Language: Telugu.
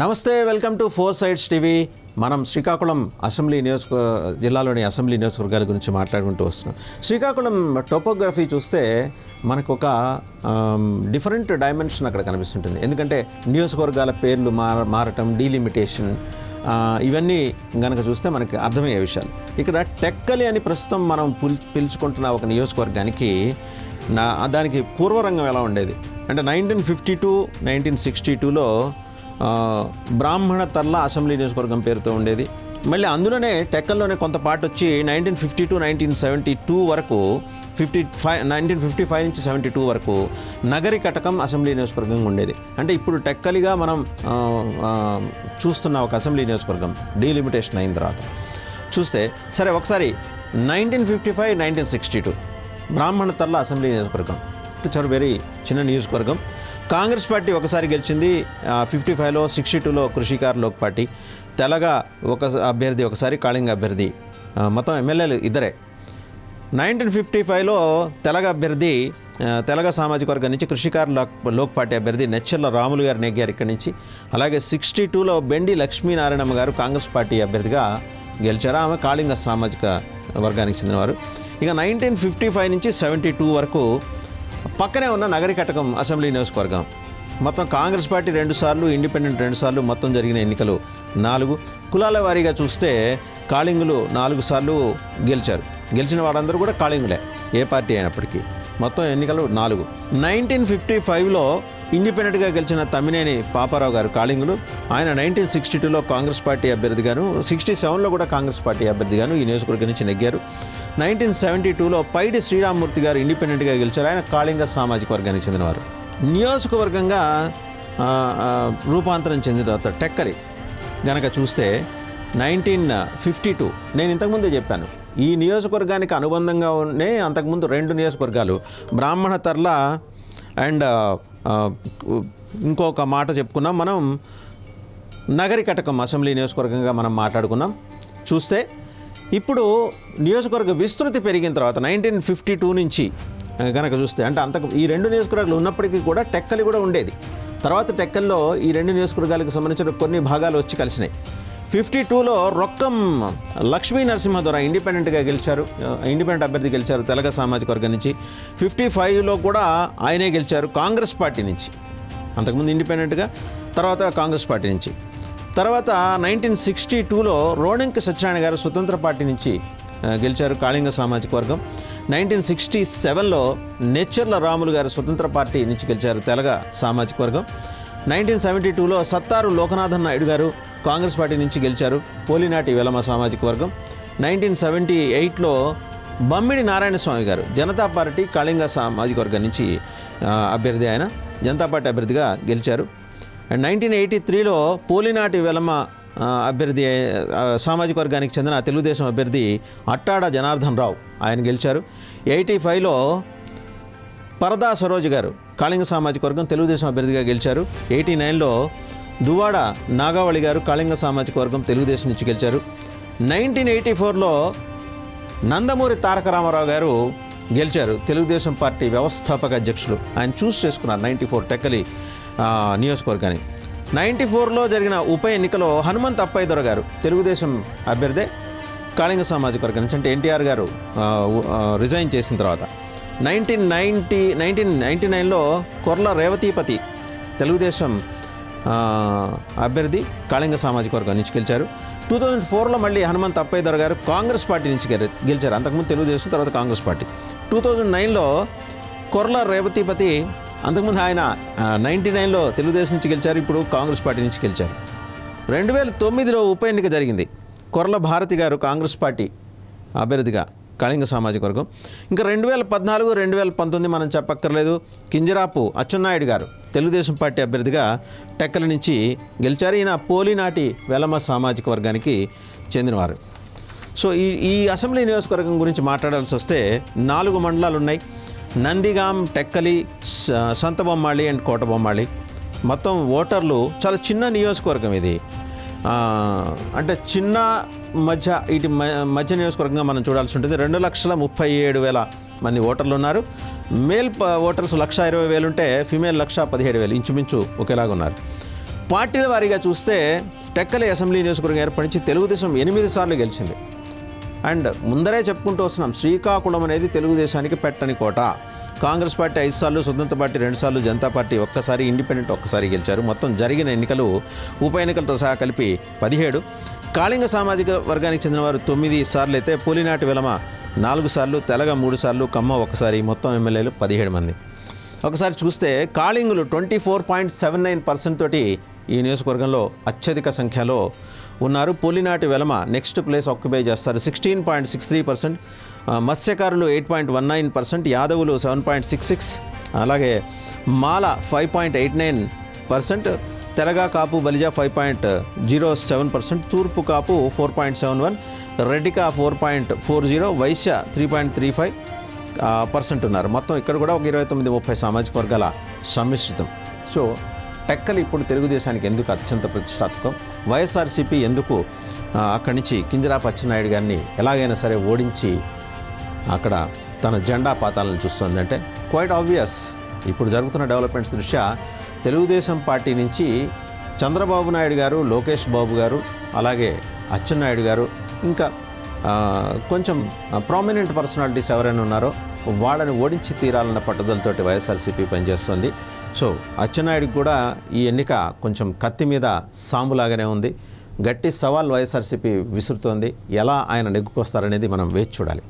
నమస్తే welcome to four sides TV. మనం శ్రీకాకుళం అసెంబ్లీ నియోజక జిల్లాలోని అసెంబ్లీ నియోజకవర్గాల గురించి మాట్లాడుకుంటూ వస్తున్నాం. శ్రీకాకుళం టోపోగ్రఫీ చూస్తే మనకు ఒక డిఫరెంట్ డైమెన్షన్ అక్కడ కనిపిస్తుంటుంది. ఎందుకంటే నియోజకవర్గాల పేర్లు మార మారటం డీలిమిటేషన్ ఇవన్నీ గనక చూస్తే మనకి అర్థమయ్యే విషయాలు. ఇక్కడ టెక్కలి అని ప్రస్తుతం మనం పిల్ పిలుచుకుంటున్న ఒక నియోజకవర్గానికి నా దానికి పూర్వరంగం ఎలా ఉండేది? అంటే nineteen fifty two nineteen sixty టూలో బ్రాహ్మణ తర్ల అసెంబ్లీ నియోజకవర్గం పేరుతో ఉండేది. మళ్ళీ అందులోనే టెక్కల్లోనే కొంత పార్ట్ వచ్చి nineteen fifty two nineteen seventy two వరకు fifty five nineteen fifty five నుంచి సెవెంటీ టూ వరకు నగరి కటకం అసెంబ్లీ నియోజకవర్గంగా ఉండేది. అంటే ఇప్పుడు టెక్కలిగా మనం చూస్తున్న ఒక అసెంబ్లీ నియోజకవర్గం డీలిమిటేషన్ అయిన తర్వాత. చూస్తే సరే ఒకసారి nineteen fifty five nineteen sixty two Brahmana Tarla assembly నియోజకవర్గం. ఇట్స్ ఆర్ వెరీ చిన్న నియోజకవర్గం కాంగ్రెస్ పార్టీ ఒకసారి గెలిచింది ఫిఫ్టీ ఫైవ్లో సిక్స్టీ టూలో కృషికార్ లోక్ పార్టీ తెలగ ఒక అభ్యర్థి ఒకసారి కాళింగ అభ్యర్థి మొత్తం ఎమ్మెల్యేలు ఇద్దరే. నైన్టీన్ ఫిఫ్టీ ఫైవ్లో తెలగ అభ్యర్థి తెలగ సామాజిక వర్గం నుంచి కృషికార్ లోక్ లోక్ పార్టీ అభ్యర్థి నెచ్చెర్ల రాములు గారు నెగ్గారు ఇక్కడి నుంచి. అలాగే సిక్స్టీ టూలో బెండి లక్ష్మీనారాయణమ్మ గారు కాంగ్రెస్ పార్టీ అభ్యర్థిగా గెలిచారు. ఆమె కాళింగ సామాజిక వర్గానికి చెందినవారు. ఇక నైన్టీన్ ఫిఫ్టీ ఫైవ్ నుంచి సెవెంటీ టూ వరకు పక్కనే ఉన్న నగరికటకం అసెంబ్లీ నియోజకవర్గం. మొత్తం కాంగ్రెస్ పార్టీ రెండు సార్లు ఇండిపెండెంట్ రెండు సార్లు మొత్తం జరిగిన ఎన్నికలు నాలుగు. కులాల వారీగా చూస్తే కాళింగులు నాలుగు సార్లు గెలిచారు. గెలిచిన వారందరూ కూడా కాళింగులే ఏ పార్టీ అయినప్పటికీ. మొత్తం ఎన్నికలు నాలుగు. నైన్టీన్ ఫిఫ్టీ ఫైవ్లో ఇండిపెండెంట్గా గెలిచిన తమ్మినేని పాపారావు గారు కాళింగులు. ఆయన నైన్టీన్ సిక్స్టీ టూలో కాంగ్రెస్ పార్టీ అభ్యర్థిగాను సిక్స్టీ సెవెన్లో కూడా కాంగ్రెస్ పార్టీ అభ్యర్థిగాను ఈ నియోజకవర్గం నుంచి నెగ్గారు. నైన్టీన్ సెవెంటీ టూలో పైడి శ్రీరామ్మూర్తి గారు ఇండిపెండెంట్గా గెలిచారు. ఆయన కాళింగ సామాజిక వర్గానికి చెందినవారు. నియోజకవర్గంగా రూపాంతరం చెందిన తర్వాత టెక్కలి గనక చూస్తే నైన్టీన్ ఫిఫ్టీ టూ నేను ఇంతకుముందే చెప్పాను. ఈ నియోజకవర్గానికి అనుబంధంగా ఉండే అంతకుముందు రెండు నియోజకవర్గాలు బ్రాహ్మణ తర్ల అండ్ ఇంకొక మాట చెప్పుకున్నాం మనం. నగరి కటకం అసెంబ్లీ నియోజకవర్గంగా మనం మాట్లాడుకున్నాం. చూస్తే ఇప్పుడు నియోజకవర్గ విస్తృతి పెరిగిన తర్వాత నైన్టీన్ ఫిఫ్టీ టూ నుంచి కనుక చూస్తే అంటే అంతకు ఈ రెండు నియోజకవర్గాలు ఉన్నప్పటికీ కూడా టెక్కలి కూడా ఉండేది. తర్వాత టెక్కల్లో ఈ రెండు నియోజకవర్గాలకు సంబంధించిన కొన్ని భాగాలు వచ్చి కలిసినాయి. ఫిఫ్టీ టూలో రొక్కం లక్ష్మీ నరసింహ ద్వారా ఇండిపెండెంట్గా గెలిచారు. ఇండిపెండెంట్ అభ్యర్థి గెలిచారు తెలగ సామాజిక వర్గం నుంచి. ఫిఫ్టీ ఫైవ్లో కూడా ఆయనే గెలిచారు కాంగ్రెస్ పార్టీ నుంచి. అంతకుముందు ఇండిపెండెంట్గా తర్వాత కాంగ్రెస్ పార్టీ నుంచి. తర్వాత నైన్టీన్ సిక్స్టీ టూలో రోణంకి సత్యనారాయణ గారు స్వతంత్ర పార్టీ నుంచి గెలిచారు కాళింగ సామాజిక వర్గం. నైన్టీన్ సిక్స్టీ సెవెన్లో నెచ్చర్ల రాములు గారు స్వతంత్ర పార్టీ నుంచి గెలిచారు తెలగ సామాజిక వర్గం. నైన్టీన్ సెవెంటీ టూలో సత్తారు లోకనాథన్ నాయుడు గారు కాంగ్రెస్ పార్టీ నుంచి గెలిచారు పోలినాటి వెలమ సామాజిక వర్గం. నైన్టీన్ సెవెంటీ ఎయిట్లో బమ్మిడి నారాయణ స్వామి గారు జనతా పార్టీ కళింగ సామాజిక వర్గం నుంచి అభ్యర్థి ఆయన జనతా పార్టీ అభ్యర్థిగా గెలిచారు. నైన్టీన్ ఎయిటీ త్రీలో పోలినాటి వెలమ అభ్యర్థి సామాజిక వర్గానికి చెందిన తెలుగుదేశం అభ్యర్థి అట్టాడ జనార్దన్ రావు ఆయన గెలిచారు. ఎయిటీ ఫైవ్లో పరదా సరోజ్ గారు కాళింగ సామాజిక వర్గం తెలుగుదేశం అభ్యర్థిగా గెలిచారు. ఎయిటీ నైన్లో దువాడ నాగావళి గారు కాళింగ సామాజిక వర్గం తెలుగుదేశం నుంచి గెలిచారు. నైన్టీన్ ఎయిటీ ఫోర్లో నందమూరి తారక రామారావు గారు గెలిచారు. తెలుగుదేశం పార్టీ వ్యవస్థాపక అధ్యక్షులు. ఆయన చూస్ చేసుకున్నారు నైంటీ ఫోర్ టెక్కలి. నియోజకవర్గానికి నైంటీ ఫోర్లో జరిగిన ఉప ఎన్నికలో హనుమంత్ అప్పయ్య గారు తెలుగుదేశం అభ్యర్థే. కాళింగ సామాజిక వర్గం నుంచి అంటే ఎన్టీఆర్ గారు రిజైన్ చేసిన తర్వాత. నైన్టీన్ నైంటీ నైన్టీన్ నైంటీ నైన్లో కొర్ల రేవతీపతి తెలుగుదేశం అభ్యర్థి కాళింగ సామాజిక వర్గం నుంచి గెలిచారు. టూ థౌజండ్ ఫోర్లో మళ్ళీ హనుమంత్ అప్పయ్యదర్ గారు కాంగ్రెస్ పార్టీ నుంచి గెలి- గెలిచారు. అంతకుముందు తెలుగుదేశం తర్వాత కాంగ్రెస్ పార్టీ. టూ థౌజండ్ నైన్లో కొర్ల రేవతీపతి అంతకుముందు ఆయన నైంటీ నైన్లో తెలుగుదేశం నుంచి గెలిచారు ఇప్పుడు కాంగ్రెస్ పార్టీ నుంచి గెలిచారు. రెండు వేల తొమ్మిదిలో ఉప ఎన్నిక జరిగింది. కొరల భారతి గారు కాంగ్రెస్ పార్టీ అభ్యర్థిగా కళింగ సామాజిక వర్గం. ఇంకా రెండు వేల పద్నాలుగు రెండు వేల పంతొమ్మిది మనం చెప్పక్కర్లేదు. కింజరాపు అచ్చెన్నాయుడు గారు తెలుగుదేశం పార్టీ అభ్యర్థిగా టెక్కల నుంచి గెలిచారు. ఈయన పోలినాటి వెలమ సామాజిక వర్గానికి చెందినవారు. సో ఈ ఈ అసెంబ్లీ నియోజకవర్గం గురించి మాట్లాడాల్సి వస్తే నాలుగు మండలాలు ఉన్నాయి నందిగాం టెక్కలి సంతబొమ్మాళి అండ్ కోటబొమ్మాళి మొత్తం ఓటర్లు చాలా చిన్న నియోజకవర్గం ఇది. అంటే చిన్న మధ్య ఇటు మ- మధ్య నియోజకవర్గంగా మనం చూడాల్సి ఉంటుంది. రెండు లక్షల ముప్పై ఏడు వేల మంది ఓటర్లు ఉన్నారు. మేల్ ఓటర్స్ లక్ష ఇరవై వేలు ఉంటే ఫిమేల్ లక్ష పదిహేడు వేలు ఇంచుమించు ఒకేలాగా ఉన్నారు. పార్టీల వారీగా చూస్తే టెక్కలి అసెంబ్లీ నియోజకవర్గం ఏర్పడించి తెలుగుదేశం ఎనిమిది సార్లు గెలిచింది. అండ్ ముందరే చెప్పుకుంటూ వస్తున్నాం శ్రీకాకుళం అనేది తెలుగుదేశానికి పెట్టని కోట. కాంగ్రెస్ పార్టీ ఐదు సార్లు స్వతంత్ర పార్టీ రెండు సార్లు జనతా పార్టీ ఒక్కసారి ఇండిపెండెంట్ ఒక్కసారి గెలిచారు. మొత్తం జరిగిన ఎన్నికలు ఉప ఎన్నికలతో సహా కలిపి పదిహేడు. కాళింగ సామాజిక వర్గానికి చెందిన వారు తొమ్మిది సార్లు అయితే పూలినాటి విలమ నాలుగు సార్లు తెలగ మూడు సార్లు కమ్మ ఒకసారి మొత్తం ఎమ్మెల్యేలు పదిహేడు మంది. ఒకసారి చూస్తే కాళింగులు twenty four point seven nine percent తోటి ఈ నియోజకవర్గంలో అత్యధిక సంఖ్యలో ఉన్నారు. Polinati Velama next place occupy చేస్తారు. Sixteen point six three percent మత్స్యకారులు eight point one nine percent యాదవులు సెవెన్ పాయింట్ సిక్స్ సిక్స్ అలాగే మాల five point eight nine percent తెలగా కాపు Balija five point zero seven percent తూర్పు కాపు four point seven one రెడ్డికా four point four zero Vysya three point three five percent ఉన్నారు. మొత్తం ఇక్కడ కూడా ఒక ఇరవై తొమ్మిది ముప్పై సామాజిక వర్గాల సమ్మిశ్రితం. సో టెక్కలు ఇప్పుడు తెలుగుదేశానికి ఎందుకు అత్యంత ప్రతిష్టాత్మకం? వైఎస్ఆర్సీపీ ఎందుకు అక్కడి నుంచి కింజరాపు అచ్చెన్నాయుడు గారిని ఎలాగైనా సరే ఓడించి అక్కడ తన జెండా పాతాలను చూస్తుందంటే క్వైట్ ఆబ్వియస్ ఇప్పుడు జరుగుతున్న డెవలప్మెంట్స్ దృష్ట్యా తెలుగుదేశం పార్టీ నుంచి చంద్రబాబు నాయుడు గారు లోకేష్ బాబు గారు అలాగే అచ్చెన్నాయుడు గారు ఇంకా కొంచెం ప్రామినెంట్ పర్సనాలిటీస్ ఎవరైనా ఉన్నారో వాళ్ళని ఓడించి తీరాలన్న పట్టుదలతోటి వైఎస్ఆర్సీపీ పనిచేస్తుంది. సో అచ్చెన్నాయుడికి కూడా ఈ ఎన్నిక కొంచెం కత్తి మీద సాములాగానే ఉంది. గట్టి సవాల్ వైఎస్ఆర్సీపీ విసురుతోంది. ఎలా ఆయన నెగ్గుకొస్తారనేది మనం వేచి చూడాలి.